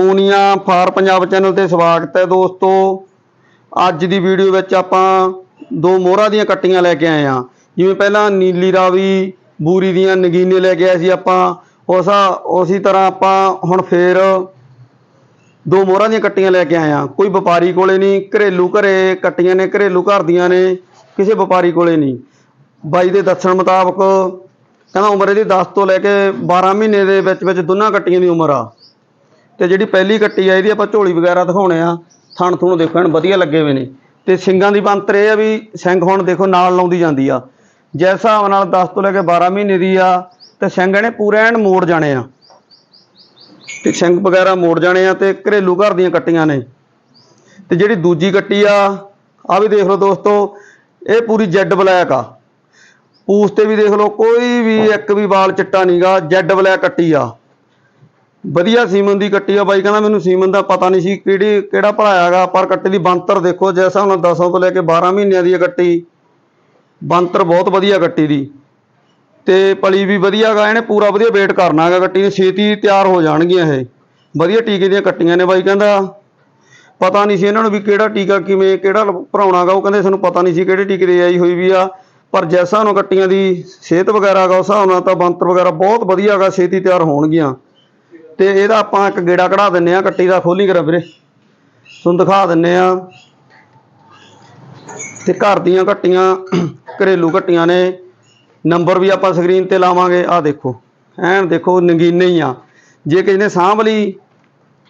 Punia for Punjab channel ਤੇ ਸਵਾਗਤ ਹੈ ਦੋਸਤੋ। ਅੱਜ ਦੀ ਵੀਡੀਓ ਵਿੱਚ ਆਪਾਂ ਦੋ ਮੋਹਰਾਂ ਦੀਆਂ ਕੱਟੀਆਂ ਲੈ ਕੇ ਆਏ ਹਾਂ। ਜਿਵੇਂ ਪਹਿਲਾਂ ਨੀਲੀ ਰਾਵੀ, ਬੂਰੀ ਦੀਆਂ ਨਗੀਨੇ ਲੈ ਕੇ ਆਏ ਸੀ ਆਪਾਂ। ਉਸਾ, ਉਸੇ ਤਰ੍ਹਾਂ ਆਪਾਂ ਹੁਣ ਫੇਰ ਦੋ ਮੋਹਰਾਂ ਦੀਆਂ ਕੱਟੀਆਂ ਲੈ ਕੇ ਆਏ ਹਾਂ। ਕੋਈ ਵਪਾਰੀ ਕੋਲੇ ਨਹੀਂ, ਘਰੇਲੂ ਘਰੇ ਕੱਟੀਆਂ ਨੇ, ਘਰੇਲੂ ਘਰ ਦੀਆਂ ਨੇ, ਕਿਸੇ ਵਪਾਰੀ ਕੋਲੇ ਨਹੀਂ। ਬਾਈ ਦੇ ਦੱਸਣ ਮੁਤਾਬਕ ਕਹਿੰਦਾ ਉਮਰ ਇਹਦੀ 10 ਤੋਂ ਲੈ ਕੇ 12 ਮਹੀਨੇ ਦੇ ਵਿੱਚ ਵਿੱਚ ਦੋਨਾਂ ਕੱਟੀਆਂ ਦੀ ਉਮਰ ਆ। ਤੇ ਜਿਹੜੀ ਪਹਿਲੀ ਕੱਟੀ ਆ, ਇਹਦੀ ਆਪਾਂ ਝੋਲੀ ਵਗੈਰਾ ਦਿਖਾਉਣੇ ਆ। ਥਣ ਥੁਣ ਦੇਖੋ ਐਨ ਵਧੀਆ ਲੱਗੇ ਹੋਏ ਨੇ। ਤੇ ਸਿੰਗਾਂ ਦੀ ਬੰਤਰ ਇਹ ਆ ਵੀ ਸਿੰਘ ਹੁਣ ਦੇਖੋ ਨਾਲ ਲਾਉਂਦੀ ਜਾਂਦੀ ਆ। ਜਿਸ ਹਿਸਾਬ ਨਾਲ 10 ਤੋਂ ਲੈ ਕੇ 12 ਮਹੀਨੇ ਦੀ ਆ, ਤੇ ਸਿੰਘ ਇਹਨੇ ਪੂਰੇ ਐਨ ਮੋੜ ਜਾਣੇ ਆ। ਤੇ ਸਿੰਘ ਵਗੈਰਾ ਮੋੜ ਜਾਣੇ ਆ ਤੇ ਘਰੇਲੂ ਘਰ ਦੀਆਂ ਕੱਟੀਆਂ ਨੇ। ਤੇ ਜਿਹੜੀ ਦੂਜੀ ਕੱਟੀ ਆ ਆ ਵੀ ਦੇਖ ਲਓ ਦੋਸਤੋ, ਇਹ ਪੂਰੀ ਜੈਡ ਬਲੈਕ ਆ। ਪੂਛ ਤੇ ਵੀ ਦੇਖ ਲਓ, ਕੋਈ ਵੀ ਇੱਕ ਵੀ ਵਾਲ ਚਿੱਟਾ ਨਹੀਂਗਾ ਜੈਡ ਬਲੈਕ ਕੱਟੀ ਆ। ਵਧੀਆ ਸੀਮਨ ਦੀ ਕੱਟੀ ਆ ਬਾਈ, ਕਹਿੰਦਾ ਮੈਨੂੰ ਸੀਮਨ ਦਾ ਪਤਾ ਨਹੀਂ ਸੀ ਕਿਹੜੀ, ਕਿਹੜਾ ਭਲਾਇਆਗਾ ਪਰ ਕੱਟੀ ਦੀ ਬੰਤਰ ਦੇਖੋ, ਜੈਸਾ ਹੁਣ 10 ਤੋਂ ਲੈ ਕੇ 12 ਮਹੀਨਿਆਂ ਦੀ ਇਹ ਕੱਟੀ। ਬੰਤਰ ਬਹੁਤ ਵਧੀਆ ਕੱਟੀ ਦੀ। ਤੇ ਪਲੀ ਵੀ ਵਧੀਆਗਾ ਇਹਨੇ ਪੂਰਾ ਵਧੀਆ ਵੇਟ ਕਰਨਾਗਾ ਕੱਟੀ ਨੇ, ਛੇਤੀ ਤਿਆਰ ਹੋ ਜਾਣਗੀਆਂ ਇਹ। ਵਧੀਆ ਟੀਕੇ ਦੀਆਂ ਕੱਟੀਆਂ ਨੇ ਬਾਈ, ਕਹਿੰਦਾ। ਪਤਾ ਨਹੀਂ ਸੀ ਇਹਨਾਂ ਨੂੰ ਵੀ ਕਿਹੜਾ ਟੀਕਾ ਕਿਵੇਂ, ਕਿਹੜਾ ਲ- ਭਰਾਉਣਾਗਾ ਉਹ ਕਹਿੰਦੇ ਸਾਨੂੰ ਪਤਾ ਨਹੀਂ ਸੀ ਕਿਹੜੇ ਟੀਕੇ ਦੀ ਆਈ ਹੋਈ ਵੀ ਆ। ਪਰ ਜੈਸਾ ਨੂੰ ਕੱਟੀਆਂ ਦੀ ਸਿਹਤ ਵਗੈਰਾ ਗਾ ਉਸ ਹਿਸਾਬ ਨਾਲ ਤਾਂ ਬੰਤਰ ਵਗੈਰਾ ਬਹੁਤ ਵਧੀਆਗਾ ਛੇਤੀ ਤਿਆਰ ਹੋਣਗੀਆਂ। ਤੇ ਇਹਦਾ ਆਪਾਂ ਇੱਕ ਗੇੜਾ ਕਢਾ ਦਿੰਨੇ ਆ, ਕੱਟੀ ਦਾ ਖੋਲੀ ਕਰ ਵੀਰੇ। ਤੁਹਾਨੂੰ ਦਿਖਾ ਦਿੰਨੇ ਆ। ਤੇ ਘਰ ਦੀਆਂ ਘੱਟੀਆਂ, ਘਰੇਲੂ ਘੱਟੀਆਂ ਨੇ। ਨੰਬਰ ਵੀ ਆਪਾਂ ਸਕਰੀਨ ਤੇ ਲਾਵਾਂਗੇ। ਆਹ ਦੇਖੋ, ਐਨ ਦੇਖੋ, ਨਗੀਨੇ ਹੀ ਆ। ਜੇ ਕਿਸੇ ਨੇ ਸਾਂਭ ਲਈ,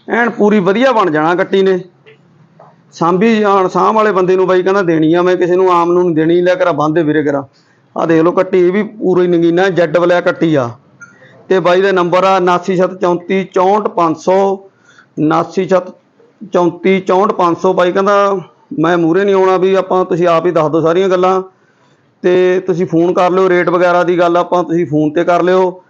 ਐਨ ਪੂਰੀ ਵਧੀਆ ਬਣ ਜਾਣਾ ਕੱਟੀ ਨੇ। ਸਾਂਭੀ ਜਾਣ, ਸਾਂਭ ਵਾਲੇ ਬੰਦੇ ਨੂੰ ਬਾਈ ਕਹਿੰਦਾ ਦੇਣੀ ਆ, ਮੈਂ ਕਿਸੇ ਨੂੰ ਆਮ ਨੂੰ ਨਹੀਂ ਦੇਣੀ, ਲੈ ਕਰਾ, ਬੰਦੇ ਵੀਰੇ ਕਰਾ। ਆਹ ਦੇਖ ਲਓ ਕੱਟੀ ਇਹ ਵੀ ਪੂਰੀ ਨੰਗੀਨਾ, ਜੈਡ ਬਲੈਕ ਕੱਟੀ ਆ। ਤੇ ਬਾਈ ਦਾ ਨੰਬਰ ਆ 9734 9734 ਬਾਈ ਕਹਿੰਦਾ, ਮੈਂ ਮੂਰੇ ਨਹੀਂ ਆਉਣਾ ਵੀ ਆਪਾਂ ਤੁਸੀਂ ਆਪ ਹੀ ਦੱਸ ਦਿਓ ਸਾਰੀਆਂ ਗੱਲਾਂ। ਤੇ ਤੁਸੀਂ ਫੋਨ ਕਰ ਲਿਓ, ਰੇਟ ਵਗੈਰਾ ਦੀ ਗੱਲ ਆਪਾਂ ਤੁਸੀਂ ਫੋਨ ਤੇ ਕਰ ਲਿਓ।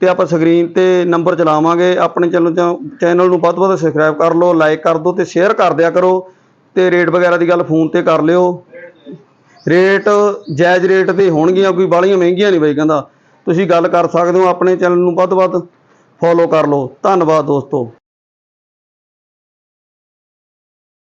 ਤੇ ਆਪਾਂ ਸਕਰੀਨ ਤੇ ਨੰਬਰ ਚਲਾਵਾਂਗੇ। ਆਪਣੇ ਚੈਨਲ ਚੈਨਲ ਨੂੰ ਵੱਧ ਤੋਂ ਵੱਧ ਸਬਸਕ੍ਰਾਈਬ ਕਰ ਲਓ ਲਾਈਕ ਕਰ ਦਿਓ ਤੇ ਸ਼ੇਅਰ ਕਰ ਦਿਆ ਕਰੋ। ਤੇ ਰੇਟ ਵਗੈਰਾ ਦੀ ਗੱਲ ਫੋਨ ਤੇ ਕਰ ਲਿਓ। ਰੇਟ, ਜਾਇਜ਼ ਰੇਟ ਤੇ ਹੋਣਗੀਆਂ, ਕੋਈ ਬਾਹਲੀਆਂ ਮਹਿੰਗੀਆਂ ਨਹੀਂ ਬਾਈ ਕਹਿੰਦਾ। ਤੁਸੀਂ ਗੱਲ ਕਰ ਸਕਦੇ ਹੋ ਆਪਣੇ ਚੈਨਲ ਨੂੰ ਵੱਧ ਤੋਂ ਵੱਧ। ਫੋਲੋ ਕਰ ਲਓ। ਧੰਨਵਾਦ ਦੋਸਤੋ।